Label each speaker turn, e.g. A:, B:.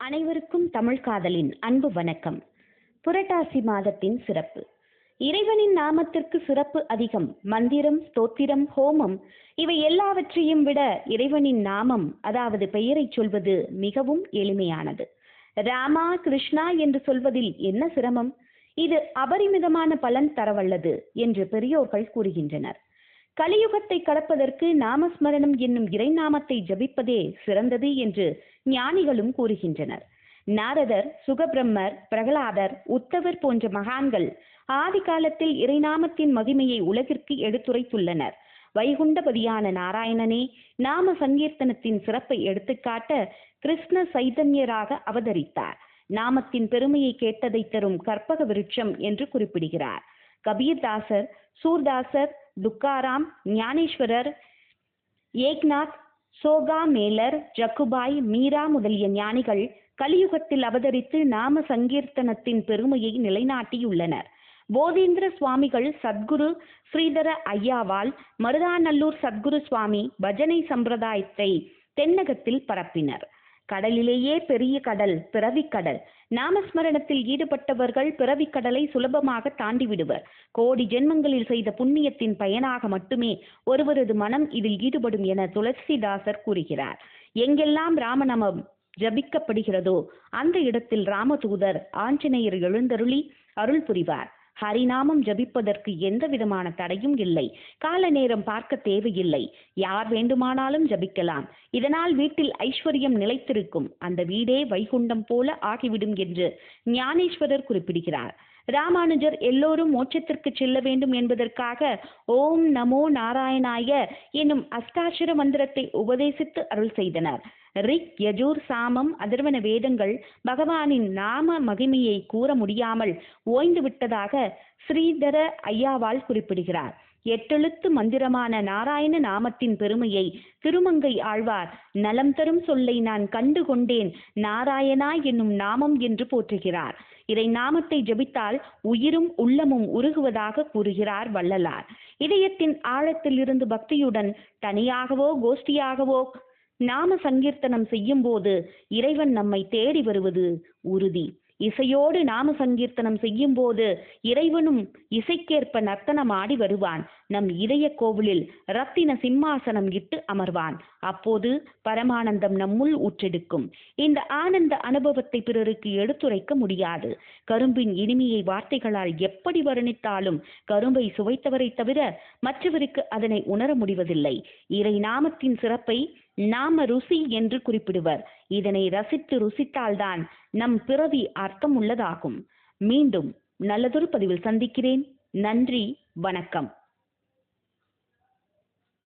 A: அனைவருக்கும் தமிழ் காதலின் அன்பு வணக்கம். புரட்டாசி மாதத்தின் சிறப்பு. இறைவனின் நாமத்திற்கு சிறப்பு அதிகம். மந்திரம் ஸ்தோத்திரம் ஹோமம் இவை எல்லாவற்றையும் விட இறைவனின் நாமம் அதாவது பெயரைச் சொல்வது மிகவும் எளிமையானது. ராமா கிருஷ்ணா என்று சொல்வதில் என்ன சிரமம்? இது அபரிமிதமான பலன் தரவல்லது என்று பெரியோர்கள் கூறுகின்றனர். கலியுகத்தை கடப்பதற்கு நாமஸ்மரணம் என்னும் இறைநாமத்தை ஜபிப்பதே சிறந்தது என்று ஞானிகளும் கூறுகின்றனர். நாரதர் சுகபிரம்மர் பிரகலாதர் உத்தவர் போன்ற மகான்கள் ஆதி காலத்தில் இறைநாமத்தின் மகிமையை உலகிற்கு எடுத்துரைத்துள்ளனர். வைகுண்டபதியான நாராயணனே நாம சங்கீர்த்தனத்தின் சிறப்பை எடுத்துக்காட்ட கிருஷ்ண சைதன்யராக அவதரித்தார். நாமத்தின் பெருமையை கேட்டதை தரும் கற்பக விருட்சம் என்று குறிப்பிடுகிறார். கபீர்தாசர் சூர்தாசர் துக்காராம் ஞானேஸ்வரர் ஏக்நாத் சோகா மேலர் ஜக்குபாய் மீரா முதலிய ஞானிகள் கலியுகத்தில் அவதரித்து நாம சங்கீர்த்தனத்தின் பெருமையை நிலைநாட்டியுள்ளனர். போதேந்திர சுவாமிகள் சத்குரு ஸ்ரீதர ஐயாவால் மருதாநல்லூர் சத்குரு சுவாமி பஜனை சம்பிரதாயத்தை தென்னகத்தில் பரப்பினர். கடலிலேயே பெரிய கடல் பிறவிக்கடல் நாமஸ்மரணத்தில் ஈடுபட்டவர்கள் பிறவிக்கடலை சுலபமாக தாண்டிவிடுவர். கோடி ஜென்மங்களில் செய்த புண்ணியத்தின் பயனாக மட்டுமே ஒருவரது மனம் இதில் ஈடுபடும் என துளசிதாசர் கூறுகிறார். எங்கெல்லாம் ராமநாமம் ஜபிக்கப்படுகிறதோ அந்த இடத்தில் ராமதூதர் ஆஞ்சநேயர் எழுந்தருளி அருள் புரிவார். ஹரிநாமம் ஜபிப்பதற்கு எந்த விதமான தடையும் இல்லை. கால நேரம் பார்க்க தேவையில்லை. யார் வேண்டுமானாலும் ஜபிக்கலாம். இதனால் வீட்டில் ஐஸ்வர்யம் நிலைத்திருக்கும். அந்த வீடே வைகுண்டம் போல ஆகிவிடும் என்று ஞானேஸ்வரர் குறிப்பிடுகிறார். ராமானுஜர் எல்லோரும் மோட்சத்திற்கு செல்ல வேண்டும் என்பதற்காக ஓம் நமோ நாராயணாய என்னும் அஷ்டாட்சர மந்திரத்தை உபதேசித்து அருள் செய்தனர். ரிக் யஜூர் சாமம் அதிர்வன வேதங்கள் பகவானின் நாம மகிமையை கூற முடியாமல் ஓய்ந்து விட்டதாக ஸ்ரீதர ஐயாவால் குறிப்பிடுகிறார். எட்டெழுத்து மந்திரமான நாராயண நாமத்தின் பெருமையை திருமங்கை ஆழ்வார் நலம் தரும் சொல்லை நான் கண்டு கொண்டேன் நாராயணா என்னும் நாமம் என்று போற்றுகிறார். இதை நாமத்தை ஜபித்தால் உயிரும் உள்ளமும் உருகுவதாக கூறுகிறார் வள்ளலார். இதயத்தின் ஆழத்தில் இருந்து பக்தியுடன் தனியாகவோ கோஷ்டியாகவோ நாம சங்கீர்த்தனம் செய்யும் போது இறைவன் நம்மை தேடி வருவது உறுதி. இசையோடு நாம சங்கீர்த்தனம் செய்யும் போது இறைவனும் இசைக்கேற்ப நர்த்தனம் ஆடி வருவான். நம் இதய கோவிலில் ரத்தின சிம்மாசனம் இட்டு அமர்வான். அப்போது பரமானந்தம் நம்முள் ஊற்றெடுக்கும். இந்த ஆனந்த அனுபவத்தை பிறருக்கு எடுத்துரைக்க முடியாது. கரும்பின் இனிமையை வார்த்தைகளால் எப்படி வர்ணித்தாலும் கரும்பை சுவைத்தவரை தவிர மற்றவருக்கு அதனை உணர முடிவதில்லை. இறை நாமத்தின் சிறப்பை நாம ருசி என்று குறிப்பிடுவர். இதனை ரசித்து ருசித்தால்தான் நம் பிறவி அர்த்தம் உள்ளதாகும் மீண்டும் நல்லதொரு பதிவில் சந்திக்கிறேன். நன்றி. வணக்கம்.